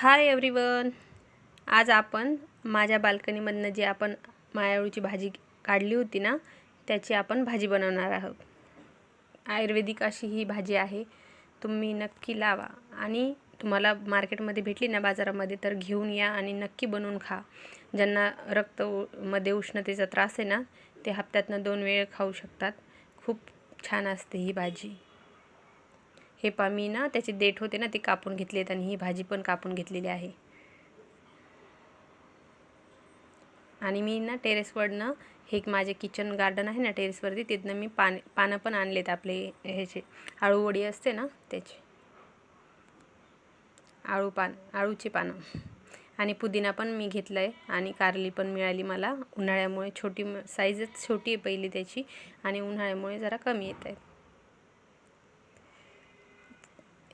Hi everyone आज आपण माझ्या बाल्कनीमधनं जी आपण मायाळूची भाजी काढली होती ना त्याची आपण भाजी बनवणार आहोत. आयुर्वेदिक अशी ही भाजी आहे. तुम्ही नक्की लावा. आणि तुम्हाला मार्केटमध्ये भेटली ना बाजारामध्ये तर घेऊन या आणि नक्की बनवून खा. ज्यांना रक्त मध्ये उष्णतेचा त्रास आहे ना ते हप्त्यातनं दोन वेळ खाऊ शकतात. खूप छान असते ही भाजी. हे पा मी ना त्याचे देठ होते ना ते कापून घेतले आहेत आणि ही भाजी पण कापून घेतलेली आहे. आणि मी ना टेरेसवरनं हे एक माझे किचन गार्डन आहे ना टेरेसवरती तिथनं मी पान पानं पण आणलेत आपले ह्याचे. आळूवडी असते ना त्याचे. आळू पान आळूची पानं. आणि पुदिना पण मी घेतलं आहे आणि कारली पण मिळाली मला. उन्हाळ्यामुळे छोटी साईजच छोटी आहे पहिली त्याची आणि उन्हाळ्यामुळे जरा कमी येत आहेत.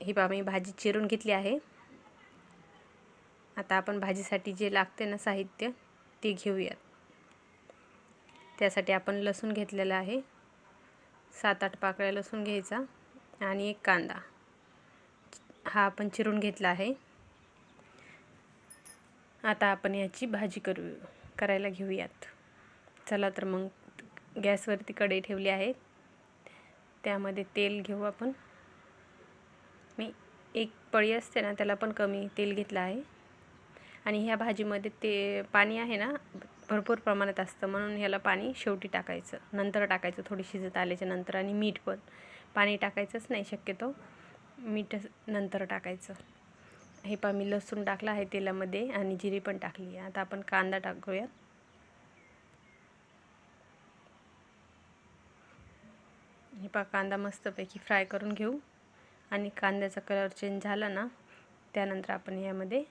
ही पहा मी भाजी चिरून घेतली आहे. आता आपण भाजीसाठी जे लागते ना साहित्य ते घेऊयात. त्यासाठी आपण लसूण घेतलेलं आहे. सात आठ पाकळ्या लसूण घ्यायचा आणि एक कांदा. हा आपण चिरून घेतला आहे. आता आपण याची भाजी करू करायला घेऊयात. चला तर मग गॅसवरती कढई ठेवली आहे. त्यामध्ये तेल घेऊ आपण. मी एक पळी असते ना त्याला पण कमी तेल घेतलं आहे. आणि ह्या भाजीमध्ये ते पाणी आहे ना भरपूर प्रमाणात असतं. म्हणून ह्याला पाणी शेवटी टाकायचं. नंतर टाकायचं थोडी शिजत आल्याच्यानंतर आणि मीठ पण. पाणी टाकायचंच नाही शक्यतो. मीठ नंतर टाकायचं. हे पा मी लसूण टाकलं आहे तेलामध्ये आणि जिरी पण टाकली आहे. आता आपण कांदा टाकूया. हे पा कांदा मस्तपैकी फ्राय करून घेऊ. आणि कांद्याचा कलर चेंज झाला ना त्यानंतर आपण यामध्ये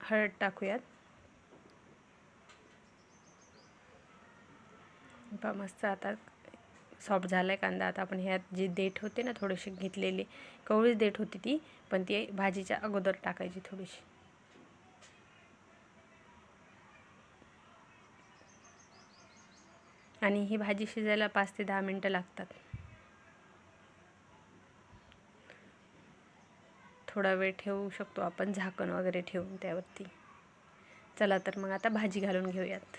हळद टाकूयात. पा मस्त आता सॉफ्ट झाला आहे कांदा. आता आपण ह्यात जी देठ होते ना थोडीशी घेतलेली कवळीच देठ होती ती पण ती भाजीच्या अगोदर टाकायची थोडीशी. आणि ही भाजी शिजायला पाच ते दहा मिनटं लागतात. थोडा वेळ ठेवू शकतो आपण झाकण वगैरे ठेवून त्यावरती. चला तर मग आता भाजी घालून घेऊयात.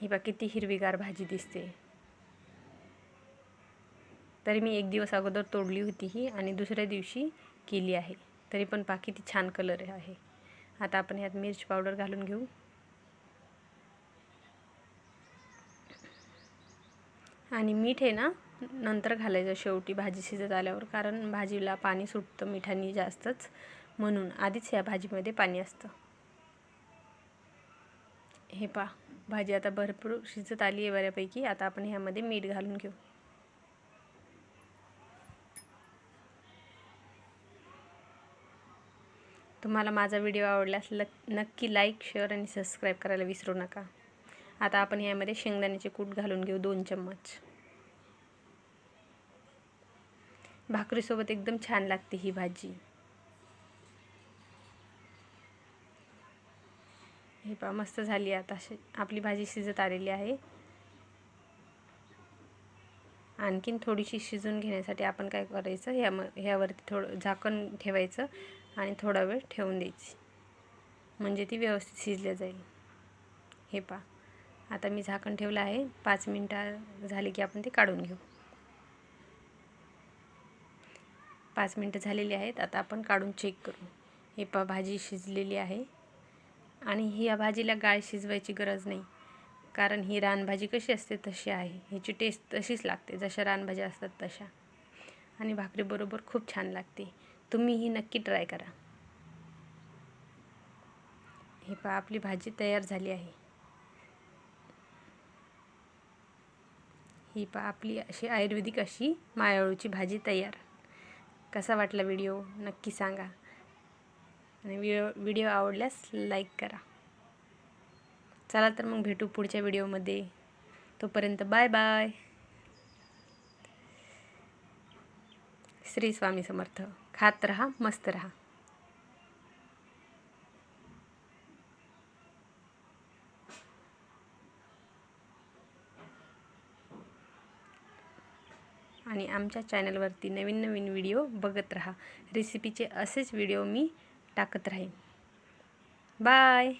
ही बा किती हिरवीगार भाजी दिसते. तरी मी एक दिवस अगोदर तोडली होती ही आणि दुसऱ्या दिवशी केली आहे. तरी पण पा किती छान कलर आहे. आता आपण ह्यात मिर्च पावडर घालून घेऊ. आणि मीठ आहे ना नंतर घालायचं. शेवटी भाजी शिजत आल्यावर कारण भाजीला पाणी सुटतं मिठानी जास्तच. म्हणून आधीच ह्या भाजीमध्ये पाणी असतं. हे पा भाजी आता भरपूर शिजत आली आहे बऱ्यापैकी. आता आपण ह्यामध्ये मीठ घालून घेऊ. तुम्हाला माझा व्हिडिओ आवडल्यास ल नक्की लाईक शेअर आणि सबस्क्राईब करायला विसरू नका. आता आपण ह्यामध्ये शेंगदाण्याचे कूट घालून घेऊ दोन चम्मच. भाकरीसोबत एकदम छान लागते ही भाजी. हे पा मस्त झाली आता आपली भाजी शिजत आलेली आहे. आणखीन थोडीशी शिजून घेण्यासाठी आपण काय करायचं ह्या म ह्यावरती थोडं झाकण ठेवायचं आणि थोडा वेळ ठेवून द्यायची. म्हणजे ती व्यवस्थित शिजल्या जाईल. हे पा आता मी झाकण ठेवलं आहे. पाच मिनटं झाली की आपण ते काढून घेऊ. पाच मिनटं झालेली आहेत. आता आपण काढून चेक करू. हे पा भाजी शिजलेली आहे. आणि ही या भाजीला गाळ शिजवायची गरज नाही. कारण ही रानभाजी कशी असते तशी आहे. ह्याची टेस्ट तशीच लागते. जशा रानभाज्या असतात तशा. आणि भाकरीबरोबर खूप छान लागते. तुम्ही ही नक्की ट्राय करा. हे पहा आपली भाजी तयार झाली आहे. ही पहा आपली अशी आयुर्वेदिक अशी मायाळूची भाजी तयार. कसा वाटला व्हिडिओ नक्की सांगा. आणि व्हिडिओ व्हिडिओ आवडल्यास लाईक करा. चला तर मग भेटू पुढच्या व्हिडिओमध्ये तोपर्यंत बाय बाय श्री स्वामी समर्थ. खात रहा मस्त रहा. आणि आमच्या चॅनलवरती नवीन नवीन व्हिडिओ बघत राहा. रेसिपीचे असेच व्हिडिओ मी टाकत राहीन. बाय!